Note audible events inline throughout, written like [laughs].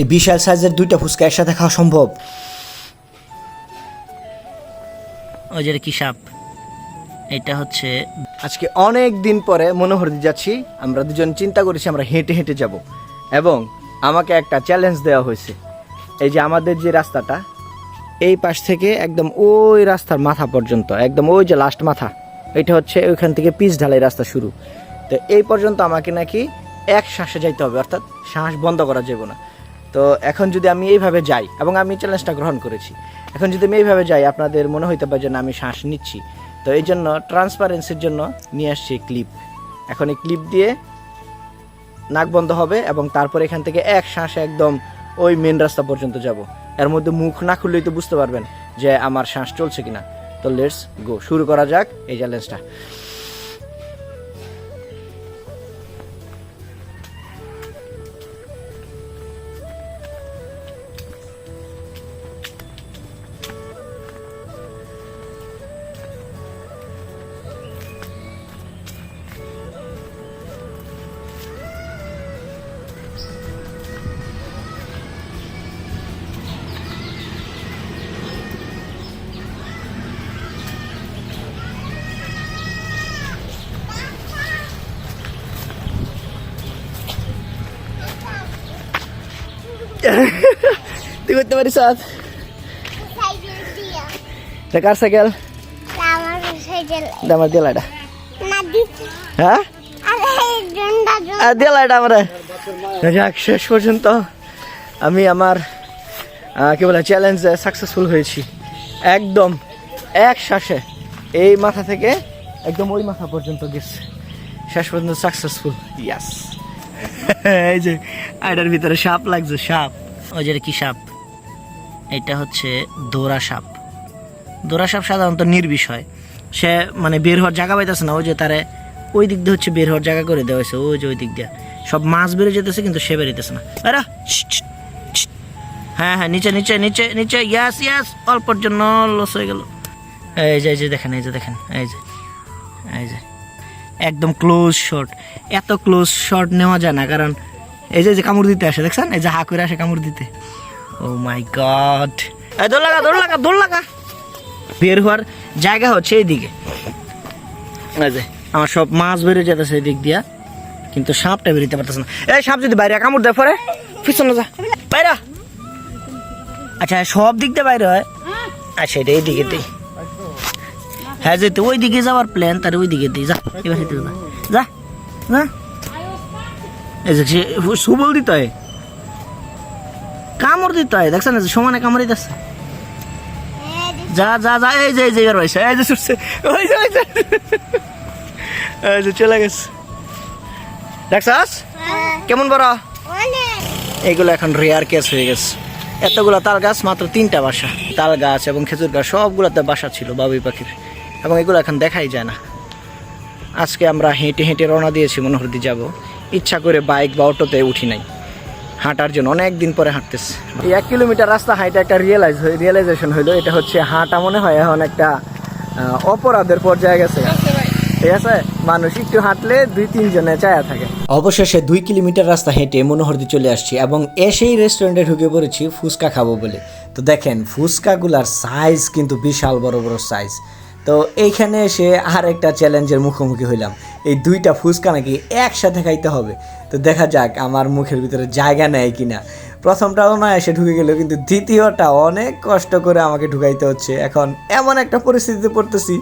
এই বিশাল সাইজের দুইটা ফুচকা একসাথে খাওয়া সম্ভব? ওই যে কি সাপ? এটা হচ্ছে আজকে অনেক দিন পরে মনোহরদি যাচ্ছি আমরা দুজন চিন্তা করেছি আমরা হেঁটে হেঁটে যাব। এবং আমাকে একটা চ্যালেঞ্জ দেওয়া হয়েছে। এই যে আমাদের যে রাস্তাটা এই পাশ থেকে একদম ওই রাস্তার মাথা পর্যন্ত একদম ওই যে লাস্ট মাথা এটা হচ্ছে ওইখান থেকে পিচ ঢালাই রাস্তা শুরু। তো এই পর্যন্ত আমাকে নাকি এক শ্বাসে যাইতে হবে অর্থাৎ শ্বাস বন্ধ করা যাবে না। তো এখন যদি আমি এইভাবে যাই, এবং আমি চ্যালেঞ্জটা গ্রহণ করেছি, এখন যদি আমি এইভাবে যাই, আপনাদের মনে হইতে পারে যে না আমি শ্বাস নিচ্ছি। তো এই জন্য ট্রান্সপারেন্সির জন্য নিয়ে আসছি ক্লিপ এখন এই ক্লিপ দিয়ে নাক বন্ধ হবে, এবং তারপর এখান থেকে এক শ্বাসে একদম ওই মেন রাস্তা পর্যন্ত যাব। এর মধ্যে মুখ না খুললেই তো বুঝতে পারবেন যে আমার শ্বাস চলছে কিনা। তো লেটস গো শুরু করা যাক এই চ্যালেঞ্জটা তুই করতে পারিস সাথ সাইকেল কার সাইকেল আমার দিয়ে লাইটা হ্যাঁ আরে আর দিয়ে লাইটা আমার যাক শেষ পর্যন্ত আমি আমার কি বলে চ্যালেঞ্জে সাকসেসফুল হয়েছি। একদম এক শ্বাসে এই মাথা থেকে একদম ওই মাথা পর্যন্ত গেছে। শেষ পর্যন্ত সাকসেসফুল ইয়াস [laughs] এই যে আইডার ভিতরে সাপ লাগছে, সাপ। ওই যে কি সাপ? এটা হচ্ছে দোরা সাপ। দোরা সাপ সাধারণত নির্বিষয়। সে মানে বের হওয়ার জায়গা পাইতেছে না, ওই যে তারে ওই দিক দিয়ে হচ্ছে বের হওয়ার জায়গা করে দেওয়া হয়েছে, ওই যে ওই দিক দিয়ে। সব মাছ বেড়ে যেতেছে, কিন্তু সে বেরোতেছে না। আরে হ্যাঁ হ্যাঁ নিচে নিচে নিচে নিচে, ইয়াস ইয়াস, অল্পর জন্য লস হয়ে গেল। এই যে এই যে দেখেন, এই যে দেখেন, এই যে এই যে। একদম ক্লোজ শট এত ক্লোজ শট নেওয়া যায় না, কারণ এই যে যে কামড় দিতে আসে, দেখছেন? এই যে হা করে আসে কামড় দিতে। ও মাই গড দৌড় লাগা দৌড় লাগা দৌড় লাগা। বের হওয়ার জায়গা হচ্ছে এইদিকে। এই যে, আমার সব মাছ বেরিয়ে যেতেছে এই দিক দিয়া, কিন্তু সাপটা বেরোতে পারতেছে না। এই সাপ যদি বাইরে কামড় দেয় পরে, পিছনে যা। বাইরা আচ্ছা সব দিক দিয়ে বাইরে হয়? আচ্ছা এটা এই দিকে দিই। হ্যাঁ যেতে ওই দিকে যাওয়ার প্ল্যান তার ওই দিকে দিই যা, এবার যা যা সে সুবল হয়। কামড় হয়, দেখছেন সমানে কামড় দিতেছে যা যা যা, এই যে এই যে এই যে ওই যে ওই যে। এই যে চলে গেছে। দেখছাস? কেমন বড়? এগুলো এখন রেয়ার কেস হয়ে গেছে। এতগুলো তাল গাছ, মাত্র তিনটা বাসা। তাল গাছ এবং খেজুর গাছ, সবগুলোতে বাসা ছিল বাবুই পাখির। এবং এগুলো এখন দেখাই যায় না। আজকে আমরা হেঁটে হেঁটে রওনা দিয়েছি মনোহরদি যাব। ইচ্ছা করে বাইক বা অটোতে উঠি নাই। হাঁটার জন্য অনেক দিন পরে হাঁটতেছে। এই এক কিলোমিটার রাস্তা হাঁটা একটা রিয়েলাইজ রিয়েলাইজেশন হইল, এটা হচ্ছে হাঁটা মনে হয় এখন একটা অপরাধের পর্যায়ে গেছে। ঠিক আছে? মানুষ একটু হাঁটলে দুই তিনজনে চায়া থাকে। অবশেষে দুই কিলোমিটার রাস্তা হেঁটে মনোহরদি চলে আসছি এবং এসেই রেস্টুরেন্টে ঢুকে পড়েছি ফুচকা খাব বলে। তো দেখেন, ফুচকাগুলার সাইজ কিন্তু বিশাল বড় বড় সাইজ তো এইখানে এসে আর একটা চ্যালেঞ্জের মুখোমুখি হইলাম। এই দুইটা ফুচকা নাকি একসাথে খাইতে হবে। তো দেখা যাক আমার মুখের ভিতরে জায়গা নেয় কিনা। প্রথমটাও না এসে ঢুকে গেল, কিন্তু দ্বিতীয়টা অনেক কষ্ট করে আমাকে ঢুকাইতে হচ্ছে। এখন এমন একটা পরিস্থিতিতে পড়তেছি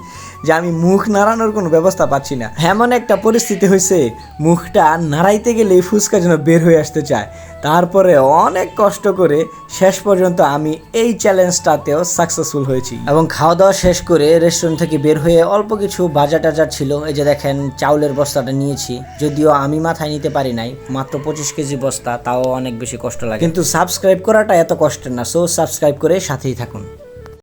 যে আমি মুখ নাড়ানোর কোনো ব্যবস্থা পাচ্ছি না। এমন একটা পরিস্থিতি হয়েছে মুখটা নাড়াইতে গেলে এই ফুচকা যেন বের হয়ে আসতে চায়। তারপরে অনেক কষ্ট করে শেষ পর্যন্ত আমি এই চ্যালেঞ্জটাতেও সাকসেসফুল হয়েছি। এবং খাওয়া দাওয়া শেষ করে রেস্টুরেন্ট থেকে বের হয়ে অল্প কিছু বাজার টাজার ছিল, এই যে দেখেন চাউলের বস্তাটা নিয়েছি। যদিও আমি মাথায় নিতে পারি নাই, মাত্র পঁচিশ কেজি বস্তা, তাও অনেক বেশি কষ্ট লাগে। কিন্তু সাবস্ক্রাইব করাটা এত কষ্টের না সো সাবস্ক্রাইব করে সাথেই থাকুন।